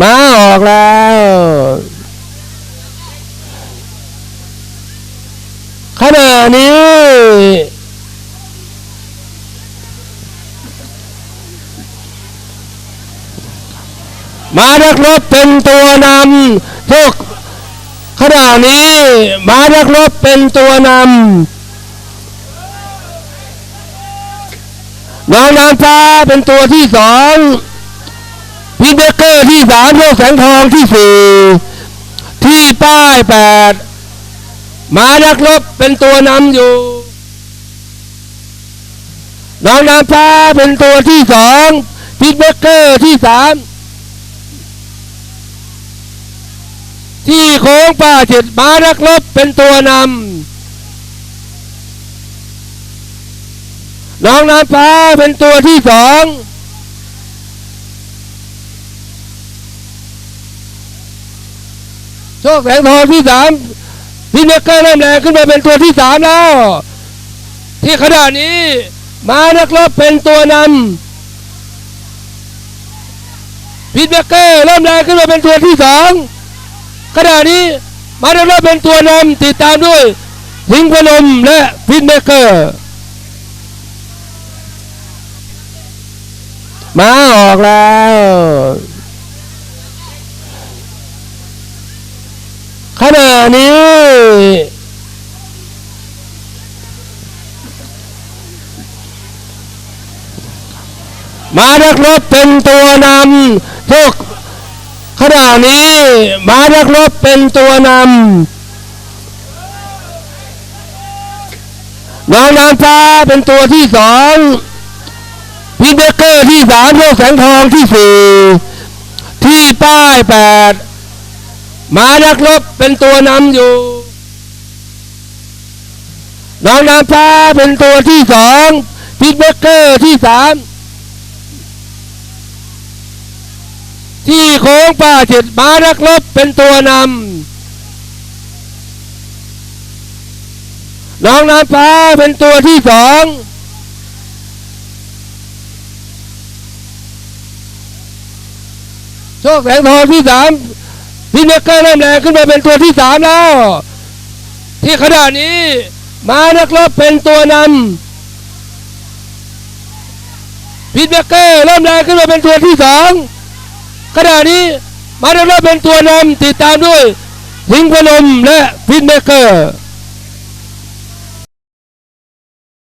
มาออกแล้ว ขณะนี้ มานักรบเป็นตัวนำทุกขณะนี้ มานักรบเป็นตัวนำน้องน้ำฟ้าเป็นตัวที่สอง เบเกอร์ที่สามโลกแสงทองที่สี่ที่ป้ายแปดมานักรบเป็นตัวนำอยู่ น้องน้ำฟ้าเป็นตัวที่สองพีเบเกอร์ที่สามที่โค้งป่าเจ็ดมานักรบเป็นตัวนำน้องน้ำฟ้าเป็นตัวที่สอง โชคแสงทองที่สามพี่เนกเกอร์เริ่มแรงขึ้นมาเป็นตัวที่สามแล้ว ที่ขณะนี้ มานักรบเป็นตัวนำพี่เนกเกอร์เริ่มแรงขึ้นมาเป็นตัวที่สองขณะนี้มานักรบเป็นตัวนำติดตามด้วยหิงพนมและพินเมเกอร์มาออกแล้ว นี้ มานักรบเป็นตัวนำทุกขณะนี้ มานักรบเป็นตัวนำน้องน้ำฟ้าเป็นตัวที่สองพีเบเกอร์ที่สามโลกแสงทองที่สี่ที่ป้ายแปด มานักรบเป็นตัวนำอยู่ น้องน้ำฟ้าเป็นตัวที่สองพีเบเกอร์ที่สามที่โค้งป่าเจ็ดมานักรบเป็นตัวนำน้องน้ำฟ้าเป็นตัวที่สองโชคแสงทองที่สาม พี่เนกเกอร์เริ่มแรงขึ้นมาเป็นตัวที่สามแล้ว ที่ขณะนี้ มานักรบเป็นตัวนำพีทเนกเกอร์เริ่มแรงขึ้นมาเป็นตัวที่สองขณะนี้มานักรบเป็นตัวนำติดตามด้วยหิงพนมและพินเนกเกอร์